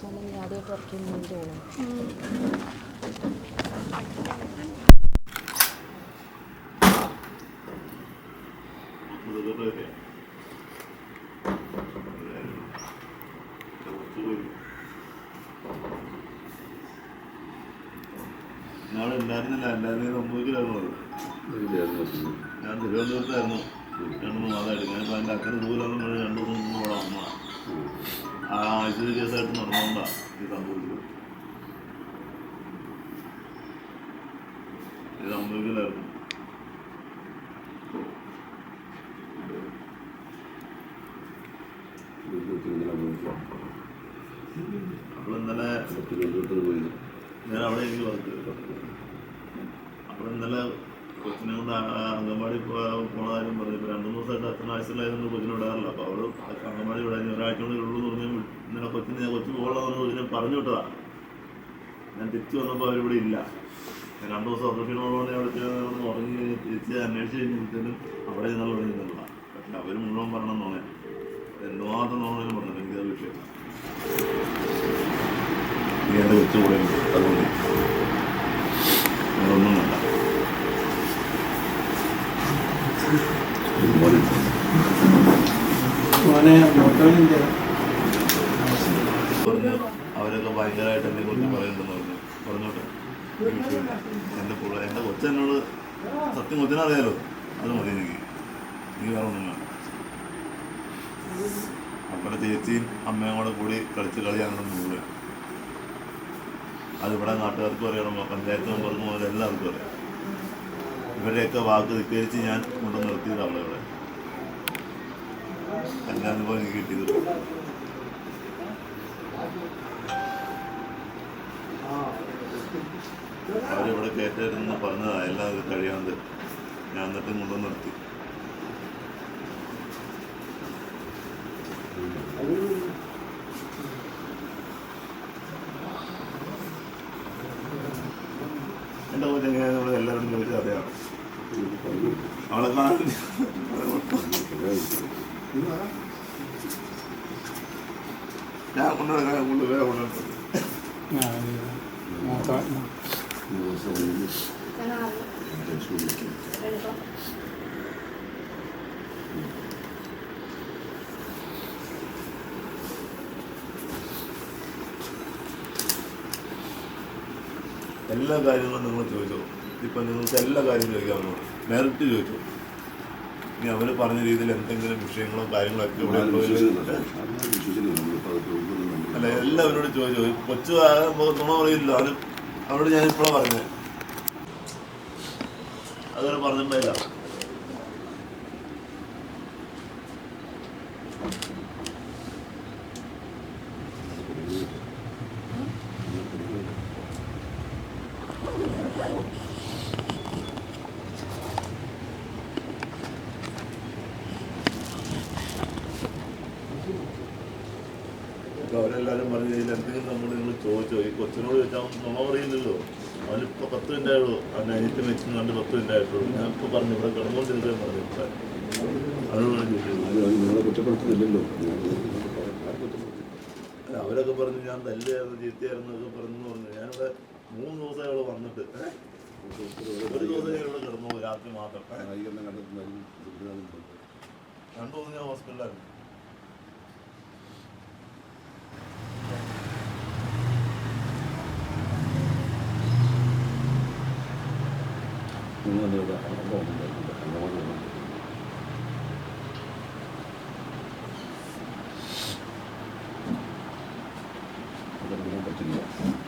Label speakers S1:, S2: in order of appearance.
S1: 저는 야들밥 김문도. 음. ഞാൻ ഉണ്ടായിരുന്നില്ല എല്ലാവരും സംഭവിക്കില്ലായിരുന്നത് ഞാൻ തിരുവനന്തപുരത്തായിരുന്നു. രണ്ട് മൂന്ന് മാസമായിട്ട് ഞാനിപ്പോൾ അതിന്റെ അക്കരെ ദൂരം രണ്ട് മൂന്ന് മൂന്ന് ഇവിടെ വന്ന ആ ആഴ്ച കേസായിട്ട് നടന്നുകൊണ്ടാ ഇത് സംഭവിച്ചത്. ഇത് സംഭവിക്കില്ലായിരുന്നു അപ്പോൾ ഇന്നലെ ഞാൻ അവിടെ എനിക്ക് വർക്ക് അപ്പോൾ ഇന്നലെ കൊച്ചിനെ കൊണ്ട് അംഗൻവാടി പോ- പോണതാരും പറഞ്ഞു ഇപ്പോൾ രണ്ട് ദിവസമായിട്ട് അച്ഛൻ ആഴ്ചയിലായിരുന്നു കൊച്ചിനെ വിടാറില്ല. അപ്പോൾ അവൾ അംഗൻവാടി വിടാൻ ഒരാഴ്ച കൊണ്ട് ഉള്ളൂ എന്ന് ഇന്നലെ കൊച്ചിനെ ഞാൻ കൊച്ചു പോകണമെന്ന് കൊച്ചിനെ പറഞ്ഞു വിട്ടതാ. ഞാൻ തിരിച്ചു വന്നപ്പോൾ അവരിവിടെ ഇല്ല. ഞാൻ രണ്ട് ദിവസം അതോറിറ്റിനോട് അവിടെ ഉറങ്ങി തിരിച്ച് അന്വേഷിച്ച് കഴിഞ്ഞിട്ടും അവിടെ നിന്നുള്ള പറഞ്ഞില്ല പക്ഷെ അവർ മുഴുവൻ പറഞ്ഞ നോണേ എന്തുമാത്രം നോണെന്ന് പറഞ്ഞില്ല. എനിക്കത് വിഷയം നീ വെച്ച് കൂടെയുണ്ട് അതുകൊണ്ട് ഒന്നും വേണ്ട അവരൊക്കെ ഭയങ്കരമായിട്ട് എന്നെ കുറിച്ച് പറയുന്നുണ്ടെന്ന് പറഞ്ഞു. പറഞ്ഞോട്ടെ. എന്റെ. എന്റെ കൂടെ എന്റെ കൊച്ചെന്നോട് സത്യം കൊച്ചിനറിയാലോ? അത് മതി എനിക്ക്. എനിക്ക് വേറെ ഒന്നും വേണം അപ്പടെ ചേച്ചിയും അമ്മയും കൂടെ കൂടി കളിച്ച് കളിയാണെന്ന് മുഴുവൻ അതിവിടെ നാട്ടുകാർക്കും അറിയണം പഞ്ചായത്ത് മെമ്പർക്കും മുതൽ എല്ലാവർക്കും അറിയാം ഇവരുടെയൊക്കെ വാക്ക് ധിക്കരിച്ച് ഞാൻ കൊണ്ടു നിർത്തിയത് അവിടെ ഇവിടെ. എല്ലാ അനുഭവം എനിക്ക് കിട്ടിയത്. അവരിവിടെ കയറ്റായിരുന്നു പറഞ്ഞതാ എല്ലാം ഇത് കഴിയാണ്ട്. ഞാൻ എന്നിട്ടും കൊണ്ടു നിർത്തി. എന്റെ കൊച്ചെങ്ങനെ നമ്മൾ എല്ലാവരും ചോദിച്ചാൽ കഥയാണ് അവളെ കാണാൻ ഞാൻ കൊണ്ടുവരാൻ കൊണ്ടുവരാൻ കൊണ്ടുവരുന്നത് എല്ലാ കാര്യങ്ങളും നിങ്ങൾ ചോദിച്ചോ. ഇപ്പം നിങ്ങൾക്ക് എല്ലാ കാര്യവും ചോദിക്കാവുന്നു നേരിട്ട് ചോദിച്ചോ? ഇനി അവർ പറഞ്ഞ രീതിയിൽ എന്തെങ്കിലും വിഷയങ്ങളോ കാര്യങ്ങളോ ഒക്കെ ഇവിടെ അല്ല എല്ലാവരോടും ചോദിച്ചോ? കൊച്ചു ആകുമ്പോൾ തുണ പറയില്ല അവന് അവരോട് ഞാൻ ഇപ്പോഴാണ് പറഞ്ഞത് അതൊരു പറഞ്ഞിട്ടില്ല അവരെല്ലാവരും പറഞ്ഞു ഇതിൽ എന്തെങ്കിലും നമ്മൾ നിങ്ങൾ ചോദിച്ചോ? ഈ കൊച്ചിനോട് ചോദിച്ചാൽ നമ്മൾ നുണ പറയുന്നില്ലല്ലോ അവനിപ്പോ പത്ത് മിനിറ്റ് ആയുള്ളൂ. അവൻ അനിയത്തി വെച്ച് കണ്ട് പത്ത് മിനിറ്റ് ആയിട്ടുള്ളൂ. ഞാൻ ഇപ്പൊ പറഞ്ഞു ഇവിടെ കിടന്നുകൊണ്ടിരിക്കാൻ പറഞ്ഞു
S2: കുറ്റപ്പെടുത്തുന്നില്ലല്ലോ.
S1: അവരൊക്കെ പറഞ്ഞു ഞാൻ തല്ലായിരുന്നു ചീത്തയായിരുന്നു എന്നൊക്കെ പറഞ്ഞു പറഞ്ഞു. ഞാനിവിടെ മൂന്ന് ദിവസം ഇവിടെ വന്നിട്ട്. ഒരു ദിവസം ഞാൻ ഇവിടെ കിടന്നു രാത്രി മാത്രം. രണ്ടു ദിവസം ഞാൻ ഹോസ്പിറ്റലായിരുന്നു
S2: പറ്റില്ല.